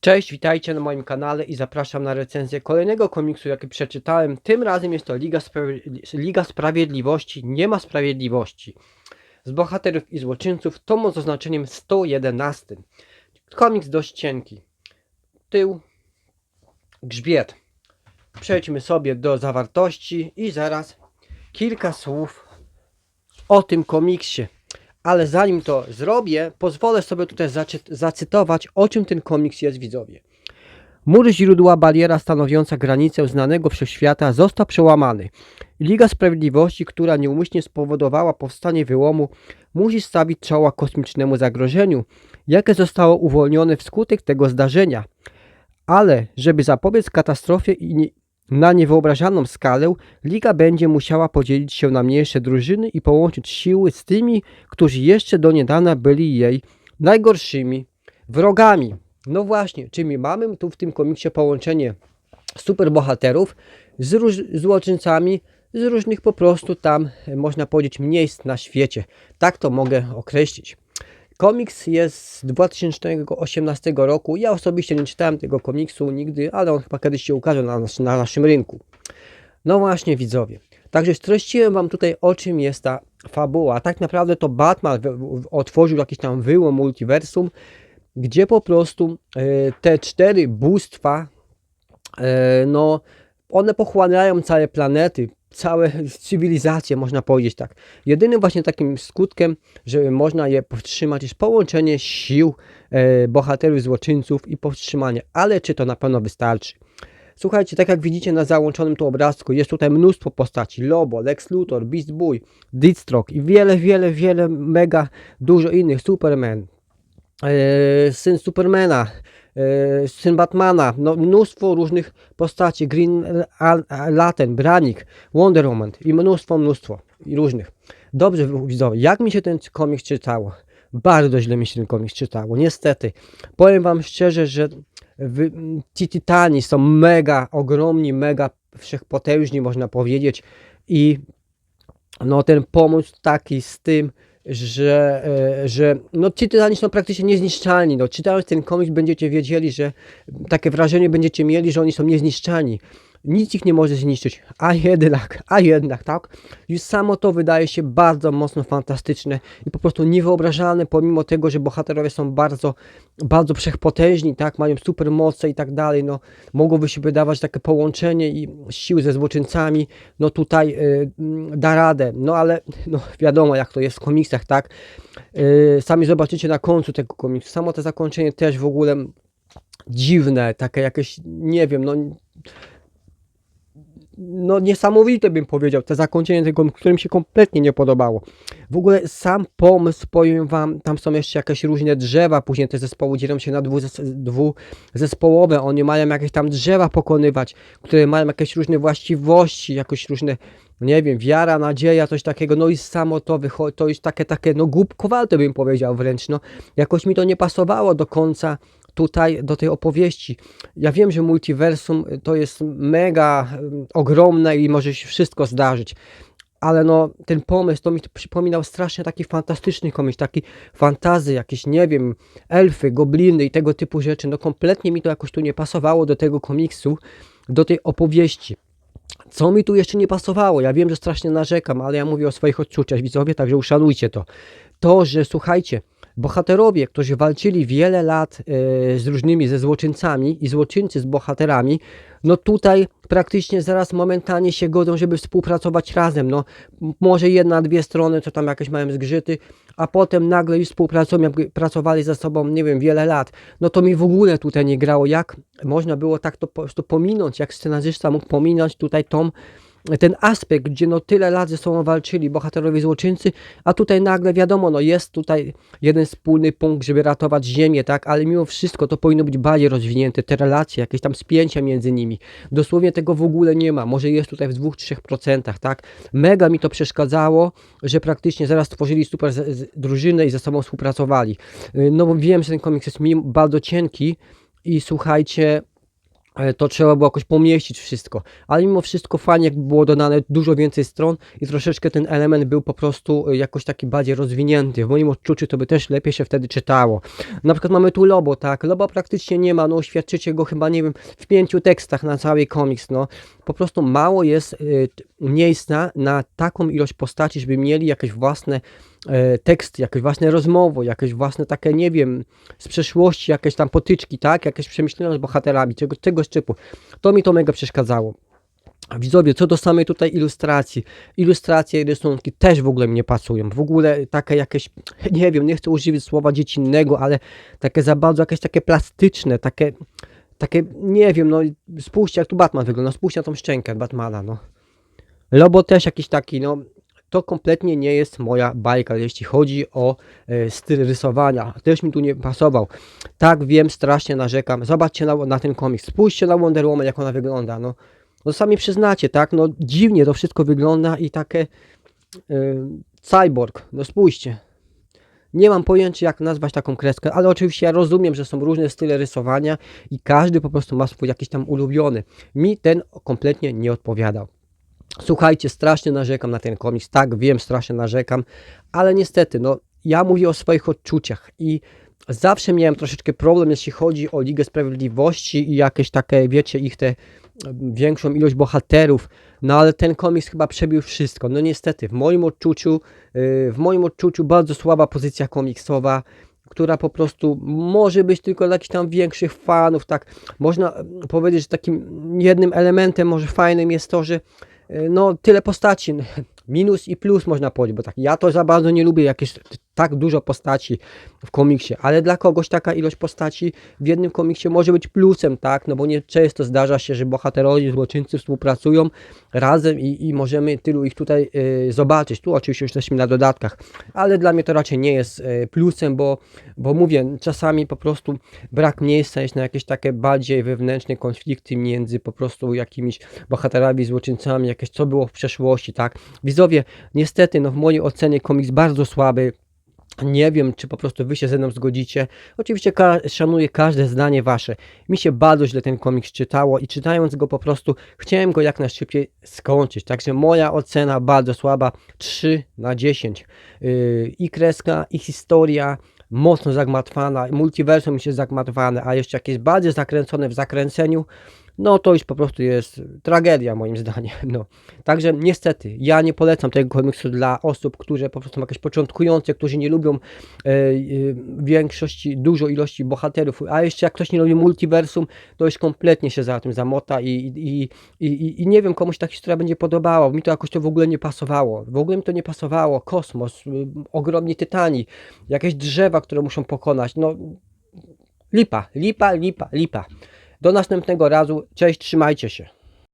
Cześć, witajcie na moim kanale i zapraszam na recenzję kolejnego komiksu, jaki przeczytałem. Tym razem jest to Liga, Liga Sprawiedliwości. Nie ma sprawiedliwości. Z bohaterów i złoczyńców, tomu z oznaczeniem 111. Komiks dość cienki. Tył, grzbiet. Przejdźmy sobie do zawartości i zaraz kilka słów o tym komiksie. Ale zanim to zrobię, pozwolę sobie tutaj zacy- zacytować, o czym ten komiks jest widzowie. Mur źródła bariera stanowiąca granicę znanego wszechświata został przełamany. Liga Sprawiedliwości, która nieumyślnie spowodowała powstanie wyłomu, musi stawić czoła kosmicznemu zagrożeniu, jakie zostało uwolnione wskutek tego zdarzenia. Ale, żeby zapobiec katastrofie i na niewyobrażalną skalę, Liga będzie musiała podzielić się na mniejsze drużyny i połączyć siły z tymi, którzy jeszcze do niedawna byli jej najgorszymi wrogami. No właśnie, czyli mamy tu w tym komiksie połączenie superbohaterów z złoczyńcami z różnych po prostu tam, e, można powiedzieć, miejsc na świecie. Tak to mogę określić. Komiks jest z 2018 roku. Ja osobiście nie czytałem tego komiksu nigdy, ale on chyba kiedyś się ukaże na, nas- na naszym rynku. No właśnie, widzowie. Także streściłem Wam tutaj, o czym jest ta fabuła. Tak naprawdę to Batman otworzył jakiś tam wyłom multiversum, gdzie po prostu e, te cztery bóstwa, e, no, one pochłaniają całe planety, całe cywilizacje, można powiedzieć tak. Jedynym właśnie takim skutkiem, że można je powstrzymać, jest połączenie sił e, bohaterów, złoczyńców i powstrzymanie. Ale czy to na pewno wystarczy? Słuchajcie, tak jak widzicie na załączonym tu obrazku, jest tutaj mnóstwo postaci. Lobo, Lex Luthor, Beast Boy, Deathstroke i wiele, wiele, wiele mega dużo innych. Superman, syn Supermana, e, syn Batmana, no mnóstwo różnych postaci. Green Lantern, Branik, Wonder Woman i mnóstwo, mnóstwo i różnych. Dobrze, widzowie, jak mi się ten komiks czytało? Bardzo źle mi się ten komiks czytało, niestety. Powiem wam szczerze, że ci Titani są mega ogromni, mega wszechpotężni, można powiedzieć. I no ten pomysł taki z tym, że, e, że no ci Tytani są praktycznie niezniszczalni. No, czytając ten komiks będziecie wiedzieli, że takie wrażenie będziecie mieli, że oni są niezniszczalni. Nic ich nie może zniszczyć, a jednak, a jednak, tak? Już samo to wydaje się bardzo mocno fantastyczne i po prostu niewyobrażalne, pomimo tego, że bohaterowie są bardzo, bardzo wszechpotężni, tak? Mają super moce i tak dalej, no mogłoby się wydawać takie połączenie i sił ze złoczyńcami, no tutaj y, mm, da radę, no ale no wiadomo jak to jest w komiksach, tak? Y, sami zobaczycie na końcu tego komiksu, samo to zakończenie też w ogóle dziwne, takie jakieś, nie wiem, no no niesamowite bym powiedział, te zakończenie tego, które mi się kompletnie nie podobało. W ogóle sam pomysł, powiem wam, tam są jeszcze jakieś różne drzewa, później te zespoły dzielą się na dwuzes- dwuzespołowe, oni mają jakieś tam drzewa pokonywać, które mają jakieś różne właściwości, jakoś różne, nie wiem, wiara, nadzieja, coś takiego, no i samo to wychodzi, to jest takie, takie, no głupkowate bym powiedział wręcz, no. Jakoś mi to nie pasowało do końca tutaj do tej opowieści. Ja wiem, że multiversum to jest mega em, ogromne i może się wszystko zdarzyć. Ale no, ten pomysł to mi przypominał strasznie taki fantastyczny komiks, taki fantazy, jakieś, nie wiem, elfy, gobliny i tego typu rzeczy. No kompletnie mi to jakoś tu nie pasowało do tego komiksu, do tej opowieści. Co mi tu jeszcze nie pasowało? Ja wiem, że strasznie narzekam, ale ja mówię o swoich odczuciach, widzowie, także uszanujcie to. To, że słuchajcie, bohaterowie, którzy walczyli wiele lat e, z różnymi, ze złoczyńcami i złoczyńcy z bohaterami, no tutaj praktycznie zaraz momentalnie się godzą, żeby współpracować razem. No, może jedna, dwie strony, co tam jakieś mają zgrzyty, a potem nagle już współpracują, jakby pracowali ze sobą, nie wiem, wiele lat. No to mi w ogóle tutaj nie grało. Jak można było tak to po prostu pominąć, jak scenarzysta mógł pominąć tutaj tą ten aspekt, gdzie no tyle lat ze sobą walczyli bohaterowie złoczyńcy, a tutaj nagle wiadomo, no jest tutaj jeden wspólny punkt, żeby ratować ziemię, tak, ale mimo wszystko to powinno być bardziej rozwinięte, te relacje, jakieś tam spięcia między nimi. Dosłownie tego w ogóle nie ma, może jest tutaj w 2-3%, tak. Mega mi to przeszkadzało, że praktycznie zaraz tworzyli super drużynę i ze sobą współpracowali. Y, No bo wiem, że ten komiks jest mi bardzo cienki i słuchajcie, to trzeba było jakoś pomieścić wszystko. Ale mimo wszystko fajnie jakby było dodane dużo więcej stron i troszeczkę ten element był po prostu e, jakoś taki bardziej rozwinięty. W moim odczuciu to by też lepiej się wtedy czytało. Na przykład mamy tu Lobo, tak? Lobo praktycznie nie ma, no oświadczycie go chyba, nie wiem, w pięciu tekstach na cały komiks, no. Po prostu mało jest y, miejsca na taką ilość postaci, żeby mieli jakieś własne e, teksty, jakieś własne rozmowy, jakieś własne takie, nie wiem, z przeszłości, jakieś tam potyczki, tak? Jakieś przemyślenia z bohaterami, czego, czegoś typu. To mi to mega przeszkadzało. Widzowie, co do samej tutaj ilustracji, ilustracje i rysunki też w ogóle mi nie pasują. W ogóle takie jakieś, nie wiem, nie chcę używać słowa dziecinnego, ale takie za bardzo jakieś takie plastyczne, takie, takie, nie wiem, no spójrzcie jak tu Batman wygląda, spójrzcie na tą szczękę Batmana, no. Lobo też jakiś taki, no, to kompletnie nie jest moja bajka, jeśli chodzi o e, styl rysowania. Też mi tu nie pasował. Tak, wiem, strasznie narzekam. Zobaczcie na, na ten komiks. Spójrzcie na Wonder Woman, jak ona wygląda. No, no sami przyznacie, tak? No dziwnie to wszystko wygląda i takie e, cyborg. No spójrzcie. Nie mam pojęcia, jak nazwać taką kreskę, ale oczywiście ja rozumiem, że są różne style rysowania i każdy po prostu ma swój jakiś tam ulubiony. Mi ten kompletnie nie odpowiadał. Słuchajcie, strasznie narzekam na ten komiks. Tak, wiem, strasznie narzekam, ale niestety, no, ja mówię o swoich odczuciach i zawsze miałem troszeczkę problem, jeśli chodzi o Ligę Sprawiedliwości i jakieś takie, wiecie, ich te em, większą ilość bohaterów, no ale ten komiks chyba przebił wszystko. No niestety, w moim odczuciu, yy, w moim odczuciu bardzo słaba pozycja komiksowa, która po prostu może być tylko dla jakichś tam większych fanów, tak. Można em, powiedzieć, że takim jednym elementem może fajnym jest to, że no tyle postaci, minus i plus można powiedzieć, bo tak ja to za bardzo nie lubię jakieś tak dużo postaci w komiksie, ale dla kogoś taka ilość postaci w jednym komiksie może być plusem, tak, no bo nie często zdarza się, że bohaterowie, złoczyńcy współpracują razem i, i możemy tylu ich tutaj y, zobaczyć. Tu oczywiście już jesteśmy na dodatkach, ale dla mnie to raczej nie jest y, plusem, bo, bo mówię, czasami po prostu brak miejsca jest na jakieś takie bardziej wewnętrzne konflikty między po prostu jakimiś bohaterami, złoczyńcami, jakieś co było w przeszłości, tak. Widzowie, niestety, no w mojej ocenie komiks bardzo słaby, nie wiem, czy po prostu wy się ze mną zgodzicie. Oczywiście ka- szanuję każde zdanie wasze. Mi się bardzo źle ten komiks czytało i czytając go po prostu chciałem go jak najszybciej skończyć. Także moja ocena bardzo słaba 3 na 10. Yy, I kreska, i historia mocno zagmatwana, multiversum się zagmatwane, a jeszcze jakieś bardziej zakręcone w zakręceniu, no to już po prostu jest tragedia moim zdaniem. No. Także niestety, ja nie polecam tego komiksu dla osób, które po prostu są jakieś początkujące, którzy nie lubią e, e, większości, dużo ilości bohaterów, a jeszcze jak ktoś nie lubi multiversum, to już kompletnie się za tym zamota i, i, i, i, nie wiem, komuś ta historia będzie podobała, mi to jakoś to w ogóle nie pasowało, w ogóle mi to nie pasowało, kosmos, ogromni tytani, jakieś drzewa, które muszą pokonać, no lipa, lipa, lipa, lipa. Do następnego razu, cześć, trzymajcie się.